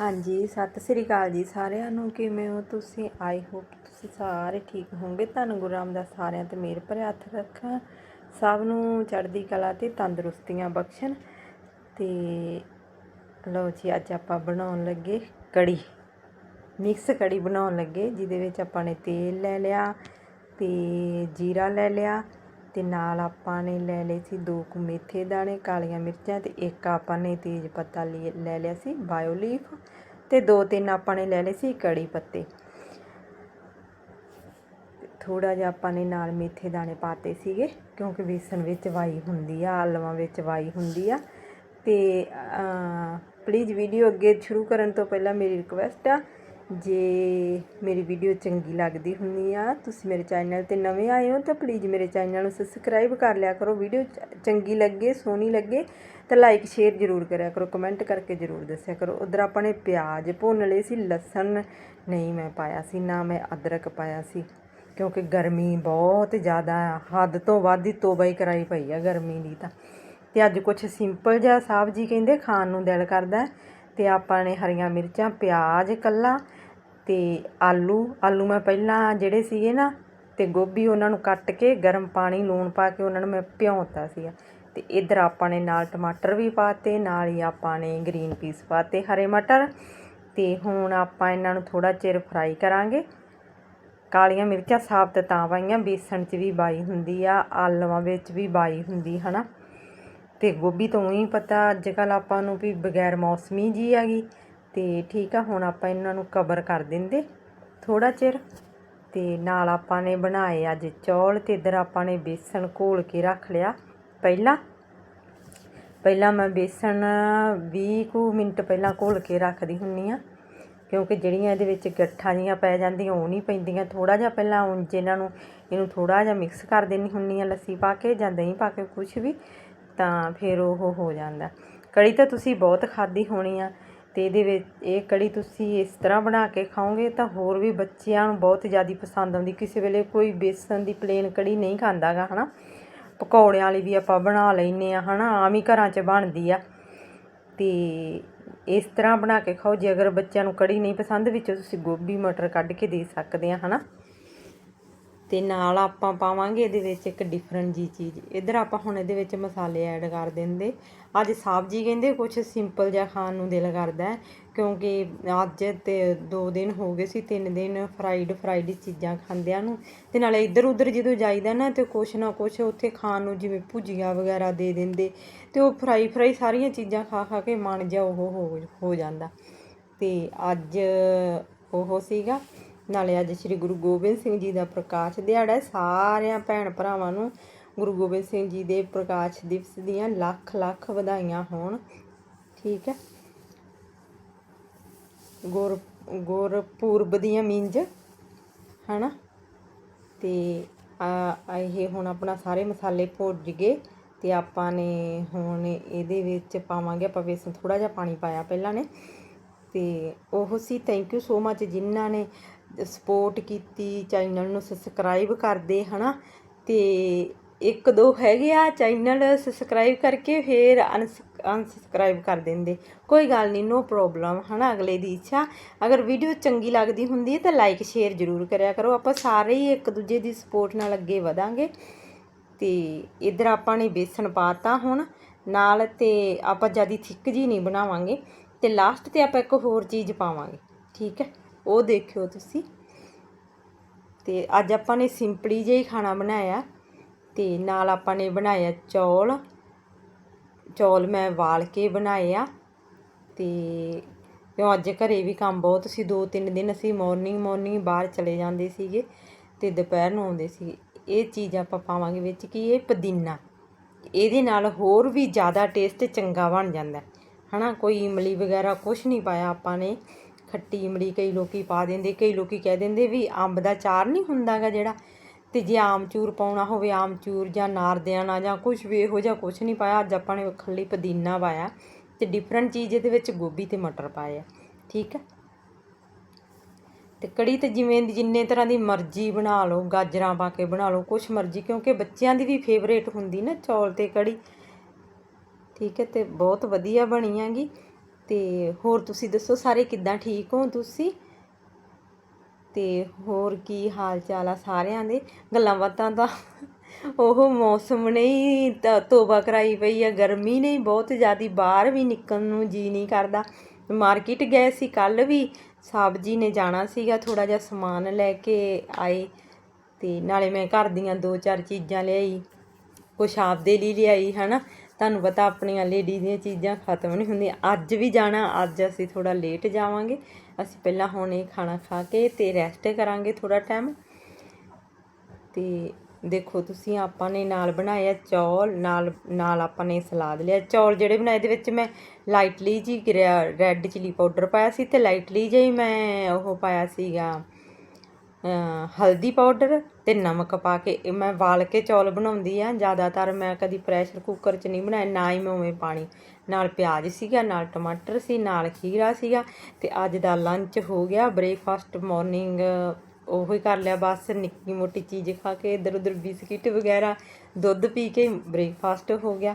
ਹਾਂਜੀ, ਸਤਿ ਸ੍ਰੀ ਅਕਾਲ ਜੀ ਸਾਰਿਆਂ ਨੂੰ। ਕਿਵੇਂ ਹੋ ਤੁਸੀਂ? ਆਈ ਹੋਪ ਤੁਸੀਂ ਸਾਰੇ ਠੀਕ ਹੋਵੋਗੇ। ਧੰਨ ਗੁਰੂ ਰਾਮਦਾਸ ਸਾਰਿਆਂ ਤੇ ਮੇਰ ਭਰਿਆ ਹੱਥ ਰੱਖਾਂ। ਸਭ ਨੂੰ ਚੜ੍ਹਦੀ ਕਲਾ ਤੇ ਤੰਦਰੁਸਤੀਆਂ ਬਖਸ਼ਣ। ਤੇ ਲਓ ਜੀ, ਅੱਜ ਆਪਾਂ ਬਣਾਉਣ ਲੱਗੇ ਕੜੀ। ਮਿਕਸ ਕੜੀ ਬਣਾਉਣ ਲੱਗੇ, ਜਿਹਦੇ ਵਿੱਚ ਆਪਾਂ ਨੇ ਤੇਲ ਲੈ ਲਿਆ ਤੇ ਜੀਰਾ ਲੈ ਲਿਆ। ਅਤੇ ਨਾਲ ਆਪਾਂ ਨੇ ਲੈ ਲਏ ਸੀ ਦੋ ਕੁ ਮੇਥੇ ਦਾਣੇ, ਕਾਲੀਆਂ ਮਿਰਚਾਂ ਅਤੇ ਇੱਕ ਆਪਾਂ ਨੇ ਤੇਜ ਪੱਤਾ ਲਈ- ਲੈ ਲਿਆ ਸੀ ਬਾਇਓ ਲੀਫ ਤੇ ਦੋ ਤਿੰਨ ਆਪਾਂ ਨੇ ਲੈ ਲਏ ਸੀ ਕੜੀ ਪੱਤੇ। ਥੋੜਾ ਜਿਹਾ ਆਪਾਂ ਨੇ ਨਾਲ ਮੇਥੇ ਦਾਣੇ ਪਾਤੇ ਸੀਗੇ ਕਿਉਂਕਿ ਵੇਸਣ ਵਿੱਚ ਵਾਈ ਹੁੰਦੀ ਆ ਆਲੂਆਂ ਵਿੱਚ ਵਾਈ ਹੁੰਦੀ ਆ ਤੇ ਪਲੀਜ਼ ਵੀਡੀਓ ਅੱਗੇ ਸ਼ੁਰੂ ਕਰਨ ਤੋਂ ਪਹਿਲਾਂ ਮੇਰੀ ਰਿਕੁਐਸਟ ਆ ਜੇ ਮੇਰੀ ਵੀਡੀਓ ਚੰਗੀ ਲੱਗਦੀ ਹੁੰਦੀ ਆ, ਤੁਸੀਂ ਮੇਰੇ ਚੈਨਲ ਤੇ ਨਵੇਂ ਆਏ ਹੋ ਤਾਂ ਪਲੀਜ਼ ਮੇਰੇ ਚੈਨਲ ਨੂੰ ਸਬਸਕ੍ਰਾਈਬ ਕਰ ਲਿਆ ਕਰੋ। ਵੀਡੀਓ ਚੰਗੀ ਲੱਗੇ, ਸੋਹਣੀ ਲੱਗੇ ਤਾਂ ਲਾਈਕ ਸ਼ੇਅਰ ਜ਼ਰੂਰ ਕਰਿਆ ਕਰੋ ਕਮੈਂਟ ਕਰਕੇ ਜ਼ਰੂਰ ਦੱਸਿਆ ਕਰੋ। ਉਧਰ ਆਪਾਂ ਨੇ ਪਿਆਜ਼ ਭੁੰਨ ਲਏ ਸੀ, ਲਸਣ ਨਹੀਂ ਮੈਂ ਪਾਇਆ ਸੀ, ਨਾ ਮੈਂ ਅਦਰਕ ਪਾਇਆ ਸੀ, ਕਿਉਂਕਿ ਗਰਮੀ ਬਹੁਤ ਜ਼ਿਆਦਾ ਹੱਦ ਤੋਂ ਵੱਧ ਹੀ ਤੋਬਾ ਹੀ ਕਰਾਈ ਪਈ ਆ ਗਰਮੀ ਦੀ ਤਾਂ। ਤੇ ਅੱਜ ਕੁਛ ਸਿੰਪਲ ਜਿਹਾ ਸਾਹਿਬ ਜੀ ਕਹਿੰਦੇ, ਖਾਣ ਨੂੰ ਦਿਲ ਕਰਦਾ। ਤੇ ਆਪਾਂ ਨੇ ਹਰੀਆਂ ਮਿਰਚਾਂ, ਪਿਆਜ਼ ਕੱਲਾ ਅਤੇ ਆਲੂ ਆਲੂ ਮੈਂ ਪਹਿਲਾਂ ਜਿਹੜੇ ਸੀਗੇ ਨਾ ਅਤੇ ਗੋਭੀ ਉਹਨਾਂ ਨੂੰ ਕੱਟ ਕੇ ਗਰਮ ਪਾਣੀ ਲੂਣ ਪਾ ਕੇ ਉਹਨਾਂ ਨੂੰ ਮੈਂ ਭਿਉਂਤਾ ਸੀਗਾ। ਅਤੇ ਇੱਧਰ ਆਪਾਂ ਨੇ ਨਾਲ ਟਮਾਟਰ ਵੀ ਪਾ ਤੇ ਨਾਲ ਹੀ ਆਪਾਂ ਨੇ ਗ੍ਰੀਨ ਪੀਸ ਪਾਤੇ ਹਰੇ ਮਟਰ। ਅਤੇ ਹੁਣ ਆਪਾਂ ਇਹਨਾਂ ਨੂੰ ਥੋੜ੍ਹਾ ਚਿਰ ਫਰਾਈ ਕਰਾਂਗੇ। ਕਾਲੀਆਂ ਮਿਰਚਾਂ ਸਾਬਤ ਤਾਂ ਪਾਈਆਂ ਬੇਸਣ 'ਚ ਵੀ ਬਾਈ ਹੁੰਦੀ ਆ, ਆਲੂਆਂ ਵਿੱਚ ਵੀ ਬਾਈ ਹੁੰਦੀ, ਹਨਾ। ਤੇ ਗੋਭੀ ਤੋਂ ਹੀ ਪਤਾ ਅੱਜ ਕੱਲ ਆਪਾਂ ਨੂੰ ਵੀ ਬਗੈਰ ਮੌਸਮੀ ਜੀ ਹੈਗੀ ਤੇ ਠੀਕ ਆ, ਹੁਣ ਆਪਾਂ ਇਹਨਾਂ ਨੂੰ ਕਵਰ ਕਰ ਦਿੰਦੇ। ਥੋੜਾ ਚਿਰ ਤੇ ਨਾਲ ਆਪਾਂ ਨੇ ਬਣਾਏ ਅੱਜ ਚੌਲ ਤੇ ਇਧਰ ਆਪਾਂ ਨੇ ਬੇਸਣ ਘੋਲ ਕੇ ਰੱਖ ਲਿਆ। ਪਹਿਲਾਂ ਪਹਿਲਾਂ ਮੈਂ ਬੇਸਣ 20 ਕੁ ਮਿੰਟ ਪਹਿਲਾਂ ਘੋਲ ਕੇ ਰੱਖਦੀ ਹੁੰਨੀ ਆ, ਕਿਉਂਕਿ ਜਿਹੜੀਆਂ ਇਹਦੇ ਵਿੱਚ ਗੱਠਾਂ ਜੀਆਂ ਪੈ ਜਾਂਦੀਆਂ, ਉਹ ਨਹੀਂ ਪੈਂਦੀਆਂ। ਥੋੜਾ ਜਿਹਾ ਪਹਿਲਾਂ ਉਂਝ ਇਹਨਾਂ ਨੂੰ, ਇਹਨੂੰ ਥੋੜਾ ਜਿਹਾ ਮਿਕਸ ਕਰ ਦੇਣੀ ਹੁੰਨੀ ਆ, ਲੱਸੀ ਪਾ ਕੇ ਜਾਂ ਦਹੀਂ ਪਾ ਕੇ ਕੁਝ ਵੀ, ਤਾਂ ਫਿਰ ਉਹ ਹੋ ਜਾਂਦਾ। ਕੜੀ ਤਾਂ ਤੁਸੀਂ ਬਹੁਤ ਖਾਧੀ ਹੋਣੀ ਆ। ਅਤੇ ਇਹਦੇ ਵਿੱਚ ਇਹ ਕੜੀ ਤੁਸੀਂ ਇਸ ਤਰ੍ਹਾਂ ਬਣਾ ਕੇ ਖਾਓਗੇ ਤਾਂ ਹੋਰ ਵੀ ਬੱਚਿਆਂ ਨੂੰ ਬਹੁਤ ਜ਼ਿਆਦਾ ਪਸੰਦ ਆਉਂਦੀ। ਕਿਸੇ ਵੇਲੇ ਕੋਈ ਬੇਸਣ ਦੀ ਪਲੇਨ ਕੜੀ ਨਹੀਂ ਖਾਂਦਾ ਗਾ ਹੈ ਨਾ ਪਕੌੜਿਆਂ ਵਾਲੀ ਵੀ ਆਪਾਂ ਬਣਾ ਲੈਨੇ ਆ ਨਾ ਆਮ ਹੀ ਘਰਾਂ 'ਚ ਬਣਦੀ ਆ। ਅਤੇ ਇਸ ਤਰ੍ਹਾਂ ਬਣਾ ਕੇ ਖਾਓ। ਜੇ ਅਗਰ ਬੱਚਿਆਂ ਨੂੰ ਕੜੀ ਨਹੀਂ ਪਸੰਦ, ਵਿੱਚੋਂ ਤੁਸੀਂ ਗੋਭੀ, ਮਟਰ ਕੱਢ ਕੇ ਦੇ ਸਕਦੇ ਆ ਨਾ ਤੇ ਨਾਲ ਆਪਾਂ ਪਾਵਾਂਗੇ ਇਹਦੇ ਵਿੱਚ ਇੱਕ ਡਿਫਰੈਂਟ ਜੀ ਚੀਜ਼। ਇਧਰ ਆਪਾਂ ਹੁਣ ਇਹਦੇ ਵਿੱਚ ਮਸਾਲੇ ਐਡ ਕਰ ਦਿੰਦੇ। ਅੱਜ ਸਾਹਿਬ ਜੀ ਕਹਿੰਦੇ ਕੁਝ ਸਿੰਪਲ ਜਿਹਾ ਖਾਣ ਨੂੰ ਦਿਲ ਕਰਦਾ ਕਿਉਂਕਿ ਅੱਜ ਤੇ 2 ਦਿਨ ਹੋ ਗਏ ਸੀ 3 ਦਿਨ ਫਰਾਈਡ ਫਰਾਈਡ ਚੀਜ਼ਾਂ ਖਾਂਦਿਆਂ ਨੂੰ। ਤੇ ਨਾਲੇ ਇੱਧਰ ਉੱਧਰ ਜਦੋਂ ਜਾਈਦਾ ਨਾ ਤੇ ਕੁਛ ਨਾ ਕੁਛ ਉੱਥੇ ਖਾਣ ਨੂੰ ਜਿਵੇਂ ਭੁਜੀਆ ਵਗੈਰਾ ਦੇ ਦਿੰਦੇ। ਤੇ ਉਹ ਫਰਾਈ ਫਰਾਈ ਸਾਰੀਆਂ ਚੀਜ਼ਾਂ ਖਾ ਖਾ ਕੇ ਮਨ ਜਾ ਉਹ ਹੋ ਹੋ ਜਾਂਦਾ। ਤੇ ਅੱਜ ਉਹ ਸੀਗਾ ਨਾਲੇ ਅੱਜ ਸ੍ਰੀ ਗੁਰੂ ਗੋਬਿੰਦ ਸਿੰਘ ਜੀ ਦਾ ਪ੍ਰਕਾਸ਼ ਦਿਹਾੜਾ ਹੈ। ਸਾਰਿਆਂ ਭੈਣ ਭਰਾਵਾਂ ਨੂੰ ਗੁਰੂ ਗੋਬਿੰਦ ਸਿੰਘ ਜੀ ਦੇ ਪ੍ਰਕਾਸ਼ ਦਿਵਸ ਦੀਆਂ ਲੱਖ ਲੱਖ ਵਧਾਈਆਂ ਹੋਣ। ਠੀਕ ਹੈ। ਗੁਰ, ਗੁਰਪੂਰਬ ਦੀਆਂ ਮਿੰਜ, ਹਨਾ? ਤੇ ਆ ਇਹ ਹੁਣ ਆਪਣਾ ਸਾਰੇ ਮਸਾਲੇ ਭੁੱਜ ਗਏ ਤੇ ਆਪਾਂ ਨੇ ਹੁਣ ਇਹਦੇ ਵਿੱਚ ਪਾਵਾਂਗੇ, ਆਪਾਂ ਵੇਸਣ ਥੋੜਾ ਜਿਹਾ ਪਾਣੀ ਪਾਇਆ ਪਹਿਲਾਂ ਨੇ। ਤੇ ਉਹ ਸੀ ਥੈਂਕ ਯੂ ਸੋ ਮੱਚ ਜਿਨ੍ਹਾਂ ਨੇ ਸਪੋਰਟ ਕੀਤੀ, ਚੈਨਲ ਨੂੰ ਸਬਸਕ੍ਰਾਈਬ ਕਰਦੇ, ਹਨਾ? ਤੇ ਇੱਕ ਦੋ ਹੈਗੇ ਆ ਚੈਨਲ ਸਬਸਕ੍ਰਾਈਬ ਕਰਕੇ ਫਿਰ ਅਨਸਬਸਕ੍ਰਾਈਬ ਕਰ ਦਿੰਦੇ। ਕੋਈ ਗੱਲ ਨਹੀਂ ਨੋ ਪ੍ਰੋਬਲਮ ਹਨਾ? ਅਗਲੇ ਦੀ ਇੱਛਾ। ਅਗਰ ਵੀਡੀਓ ਚੰਗੀ ਲੱਗਦੀ ਹੁੰਦੀ ਹੈ ਤਾਂ ਲਾਈਕ ਸ਼ੇਅਰ ਜ਼ਰੂਰ ਕਰਿਆ ਕਰੋ। ਆਪਾਂ ਸਾਰੇ ਹੀ ਇੱਕ ਦੂਜੇ ਦੀ ਸਪੋਰਟ ਨਾਲ ਅੱਗੇ ਵਧਾਂਗੇ। ਤੇ ਇਧਰ ਆਪਾਂ ਨੇ ਬੇਸਣ ਪਾਤਾ ਹੁਣ। ਨਾਲ ਤੇ ਆਪਾਂ ਜ਼ਿਆਦਾ ਥਿੱਕ ਜੀ ਨਹੀਂ ਬਣਾਵਾਂਗੇ। ਤੇ ਲਾਸਟ ਤੇ ਆਪਾਂ ਇੱਕ ਹੋਰ ਚੀਜ਼ ਪਾਵਾਂਗੇ। ਠੀਕ ਹੈ? ਉਹ ਦੇਖਿਓ ਤੁਸੀਂ। ਤੇ ਅੱਜ ਆਪਾਂ ਨੇ ਸਿੰਪਲੀ ਜਿਹਾ ਹੀ ਖਾਣਾ ਬਣਾਇਆ। ਤੇ ਨਾਲ ਆਪਾਂ ਨੇ ਬਣਾਇਆ ਚੌਲ। ਚੌਲ ਮੈਂ ਵਾਲ ਕੇ ਬਣਾਏ ਆ। ਤੇ ਕਿਉਂ ਅੱਜ ਘਰੇ ਵੀ ਕੰਮ ਬਹੁਤ ਸੀ। ਦੋ ਤਿੰਨ ਦਿਨ ਅਸੀਂ ਮਾਰਨਿੰਗ ਮਾਰਨਿੰਗ ਬਾਹਰ ਚਲੇ ਜਾਂਦੇ ਸੀਗੇ ਤੇ ਦੁਪਹਿਰ ਨੂੰ ਆਉਂਦੇ ਸੀ। ਇਹ ਚੀਜ਼ ਆਪਾਂ ਪਾਵਾਂਗੇ ਵਿੱਚ ਕੀ ਇਹ ਪੁਦੀਨਾ। ਇਹਦੇ ਨਾਲ ਹੋਰ ਵੀ ਜ਼ਿਆਦਾ ਟੇਸਟ ਚੰਗਾ ਬਣ ਜਾਂਦਾ। ਹਨਾ, ਕੋਈ ਇਮਲੀ ਵਗੈਰਾ ਕੁਝ ਨਹੀਂ ਪਾਇਆ ਆਪਾਂ ਨੇ। ਖੱਟੀ ਇਮਲੀ ਕਈ ਲੋਕੀ ਪਾ ਦਿੰਦੇ, ਕਈ ਲੋਕੀ ਕਹਿ ਦਿੰਦੇ ਵੀ ਅੰਬ ਦਾ ਚਾਰ ਨਹੀਂ ਹੁੰਦਾਗਾ ਜਿਹੜਾ। ਤੇ ਜੇ ਆਮਚੂਰ ਪਾਉਣਾ ਹੋਵੇ ਆਮਚੂਰ ਜਾਂ ਨਾਰਦਿਆਣਾ ਜਾਂ ਕੁਝ ਵੀ ਇਹੋ ਜਿਹਾ ਕੁਝ ਨਹੀਂ ਪਾਇਆ, ਅੱਜ ਆਪਾਂ ਨੇ ਖੱਲੀ ਪੁਦੀਨਾ ਪਾਇਆ ਤੇ ਡਿਫਰੈਂਟ ਚੀਜ਼ ਇਹਦੇ ਵਿੱਚ ਗੋਭੀ ਤੇ ਮਟਰ ਪਾਏ ਆ, ਠੀਕ ਹੈ ਤੇ ਕੜੀ ਤੇ ਜਿਵੇਂ ਦੀ ਜਿੰਨੇ ਤਰ੍ਹਾਂ ਦੀ ਮਰਜ਼ੀ ਬਣਾ ਲਓ, ਗਾਜਰਾਂ ਪਾ ਕੇ ਬਣਾ ਲਓ, ਕੁਛ ਮਰਜ਼ੀ, ਕਿਉਂਕਿ ਬੱਚਿਆਂ ਦੀ ਵੀ ਫੇਵਰੇਟ ਹੁੰਦੀ ਨਾ ਚੌਲ ਤੇ ਕੜੀ। ਠੀਕ ਹੈ, ਤੇ ਬਹੁਤ ਵਧੀਆ ਬਣੀ ਹੈਗੀ। ਤੇ ਹੋਰ ਤੁਸੀਂ ਦੱਸੋ, ਸਾਰੇ ਕਿੱਦਾਂ ਠੀਕ ਹੋ ਤੁਸੀਂ? ਤੇ ਹੋਰ ਕੀ ਹਾਲ ਚਾਲ ਆ ਸਾਰਿਆਂ ਦੇ? ਗੱਲਾਂ ਬਾਤਾਂ ਦਾ ਉਹ ਮੌਸਮ ਨੇ ਹੀ ਤ- ਤੋਬਾ ਕਰਾਈ ਪਈ ਆ, ਗਰਮੀ ਨੇ ਬਹੁਤ ਜ਼ਿਆਦੀ, ਬਾਹਰ ਵੀ ਨਿਕਲਣ ਨੂੰ ਜੀ ਨਹੀਂ ਕਰਦਾ। ਮਾਰਕੀਟ ਗਏ ਸੀ ਕੱਲ ਵੀ ਸਬਜ਼ੀ ਨੇ ਜਾਣਾ ਸੀਗਾ ਥੋੜਾ ਜਿਹਾ ਸਮਾਨ ਲੈ ਕੇ ਆਏ ਤੇ ਨਾਲੇ ਮੈਂ ਘਰ ਦੀਆਂ ਦੋ ਚਾਰ ਚੀਜ਼ਾਂ ਲਿਆਈ, ਕੁਛ ਆਪਦੇ ਲਈ ਲਿਆਈ, ਹਨਾ? ਤੁਹਾਨੂੰ ਪਤਾ ਆਪਣੀਆਂ ਲੇਡੀ ਦੀਆਂ ਚੀਜ਼ਾਂ ਖਤਮ ਨਹੀਂ ਹੁੰਦੀਆਂ। ਅੱਜ ਵੀ ਜਾਣਾ, ਅੱਜ ਅਸੀਂ ਥੋੜਾ ਲੇਟ ਜਾਵਾਂਗੇ। ਅਸੀਂ ਪਹਿਲਾਂ ਹੁਣ ਇਹ ਖਾਣਾ ਖਾ ਕੇ ਤੇ ਰੈਸਟ ਕਰਾਂਗੇ ਥੋੜਾ ਟਾਈਮ ਤੇ ਦੇਖੋ ਤੁਸੀਂ, ਆਪਾਂ ਨੇ ਨਾਲ ਬਣਾਇਆ ਚੌਲ, ਨਾਲ ਨਾਲ ਆਪਾਂ ਨੇ ਸਲਾਦ ਲਿਆ। ਚੌਲ ਜਿਹੜੇ ਬਣਾਏ ਦੇ ਵਿੱਚ ਮੈਂ ਲਾਈਟਲੀ ਜੀ ਰੈੱਡ ਚਿਲੀ ਪਾਊਡਰ ਪਾਇਆ ਸੀ ਤੇ ਲਾਈਟਲੀ ਜਿਹੀ ਮੈਂ ਉਹ ਪਾਇਆ ਸੀਗਾ। ਹਲਦੀ ਪਾਊਡਰ ਤੇ ਨਮਕ ਪਾ ਕੇ, ਇਹ ਮੈਂ ਵਾਲ ਕੇ ਚੌਲ ਬਣਾਉਂਦੀ ਆ, ਜ਼ਿਆਦਾਤਰ ਮੈਂ ਕਦੀ ਪ੍ਰੈਸ਼ਰ ਕੁੱਕਰ 'ਚ ਨਹੀਂ ਬਣਾਇਆ ਨਾ ਹੀ ਮੈਂ ਉਵੇਂ ਪਾਣੀ। ਨਾਲ ਪਿਆਜ਼ ਸੀਗਾ, ਨਾਲ ਟਮਾਟਰ ਸੀ, ਨਾਲ ਖੀਰਾ ਸੀਗਾ ਤੇ ਅੱਜ ਦਾ ਲੰਚ ਹੋ ਗਿਆ ਬ੍ਰੇਕਫਾਸਟ ਮਾਰਨਿੰਗ ਉਹੀ ਕਰ ਲਿਆ, ਬਸ ਨਿੱਕੀ ਮੋਟੀ ਚੀਜ਼ ਖਾ ਕੇ ਇਧਰ ਉਧਰ ਬਿਸਕਿਟ ਵਗੈਰਾ, ਦੁੱਧ ਪੀ ਕੇ ਬ੍ਰੇਕਫਾਸਟ ਹੋ ਗਿਆ।